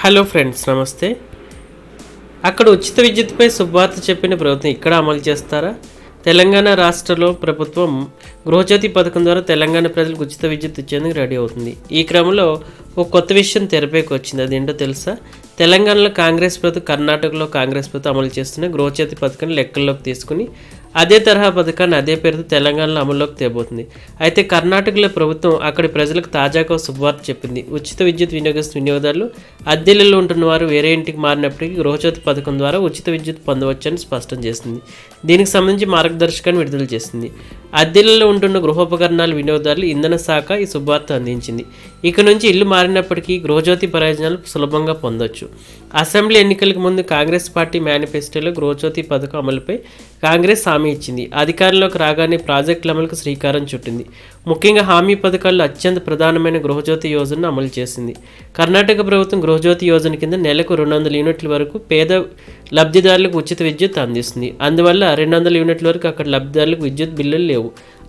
Hello friends నమస్తే. అక్కడ ఉచిత విద్యుత్పై శుభవార్త చెప్పిన ప్రభుత్వం ఇక్కడ అమలు చేస్తారా? తెలంగాణ రాష్ట్రంలో ప్రభుత్వం గృహజ్యోతి పథకం ద్వారా తెలంగాణ ప్రజలకు ఉచిత విద్యుత్ ఇచ్చేందుకు రెడీ అవుతుంది. ఈ క్రమంలో ఒక కొత్త విషయం తెరపైకి వచ్చింది. అదేంటో తెలుసా? తెలంగాణలో కాంగ్రెస్ ప్రభుత్వం కర్ణాటకలో కాంగ్రెస్ ప్రభుత్వం అమలు చేస్తున్న గృహజ్యోతి పథకాన్ని లెక్కల్లోకి తీసుకుని అదే తరహా పథకాన్ని అదే పేరుతో తెలంగాణలో అమల్లోకి తేబోతుంది. అయితే కర్ణాటకలో ప్రభుత్వం అక్కడి ప్రజలకు తాజాగా శుభవార్త చెప్పింది. ఉచిత విద్యుత్ వినియోగస్తున్న వినియోగదారులు అద్దెలలో ఉంటున్న వారు వేరే ఇంటికి మారినప్పటికీ గృహజ్యోతి పథకం ద్వారా ఉచిత విద్యుత్ పొందవచ్చని స్పష్టం చేసింది. దీనికి సంబంధించి మార్గదర్శకాన్ని విడుదల చేసింది. అద్దెలలో ఉంటున్న గృహోపకరణాల వినియోగదారులు ఇంధన శాఖ ఈ శుభార్త అందించింది. ఇక నుంచి ఇల్లు మారినప్పటికీ గృహజ్యోతి ప్రయోజనాలు సులభంగా పొందొచ్చు. అసెంబ్లీ ఎన్నికలకు ముందు కాంగ్రెస్ పార్టీ మేనిఫెస్టోలో గృహజ్యోతి పథకం అమలుపై కాంగ్రెస్ హామీ ఇచ్చింది. అధికారంలోకి రాగానే ప్రాజెక్టుల అమలుకు శ్రీకారం చుట్టింది. ముఖ్యంగా హామీ పథకాల్లో అత్యంత ప్రధానమైన గృహజ్యోతి యోజనను అమలు చేసింది. కర్ణాటక ప్రభుత్వం గృహజ్యోతి యోజన కింద నెలకు రెండు వందల యూనిట్ల వరకు పేద లబ్ధిదారులకు ఉచిత విద్యుత్ అందిస్తుంది. అందువల్ల రెండు వందల యూనిట్ల వరకు అక్కడ లబ్ధిదారులకు విద్యుత్ బిల్లులు లేవు.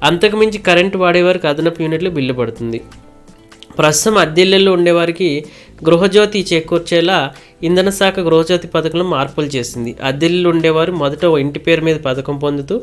అంతకుమించి కరెంట్ వాడేవారికి అదనపు యూనిట్లు బిల్లు పడుతుంది. ప్రస్తుతం అద్దెళ్ళలో ఉండేవారికి గృహజ్యోతి చేకూర్చేలా ఇంధన శాఖ గృహజ్యోతి పథకంలో మార్పులు చేసింది. అద్దెల్లో ఉండేవారు మొదట ఓ ఇంటి పేరు మీద పథకం పొందుతూ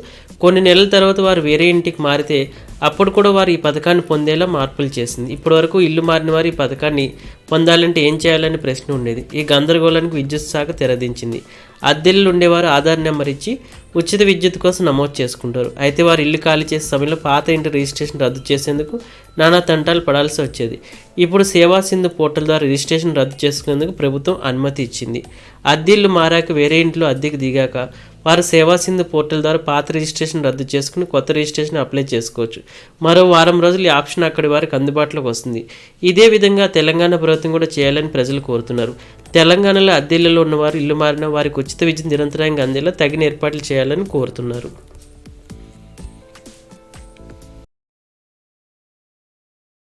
కొన్ని నెలల తర్వాత వారు వేరే ఇంటికి మారితే అప్పుడు కూడా వారు ఈ పథకాన్ని పొందేలా మార్పులు చేసింది. ఇప్పటి వరకు ఇల్లు మారిన వారు ఈ పథకాన్ని పొందాలంటే ఏం చేయాలని ప్రశ్న ఉండేది. ఈ గందరగోళానికి విద్యుత్ శాఖ తెరదించింది. అద్దెల్లో ఉండేవారు ఆధార్ నెంబర్ ఇచ్చి ఉచిత విద్యుత్ కోసం నమోదు చేసుకుంటారు. అయితే వారు ఇల్లు ఖాళీ చేసే సమయంలో పాత ఇంటి రిజిస్ట్రేషన్ రద్దు చేసేందుకు నానా తంటాలు పడాల్సి వచ్చేది. ఇప్పుడు సేవా సింధు పోర్టల్ ద్వారా రిజిస్ట్రేషన్ రద్దు చేసుకునేందుకు ప్రభుత్వం అనుమతి ఇచ్చింది. అద్దె ఇల్లు మారాక వేరే ఇంట్లో అద్దెకు దిగాక వారు సేవా సింధు పోర్టల్ ద్వారా పాత రిజిస్ట్రేషన్ రద్దు చేసుకుని కొత్త రిజిస్ట్రేషన్ అప్లై చేసుకోవచ్చు. మరో వారం రోజులు ఈ ఆప్షన్ అక్కడి వారికి అందుబాటులోకి వస్తుంది. ఇదే విధంగా తెలంగాణ ప్రభుత్వం కూడా చేయాలని ప్రజలు కోరుతున్నారు. తెలంగాణలో అద్దెళ్ళలో ఉన్నవారు ఇల్లు మారిన వారికి ఉచిత విద్యుత్ నిరంతరాయంగా అందేలా తగిన ఏర్పాట్లు చేయాలని కోరుతున్నారు.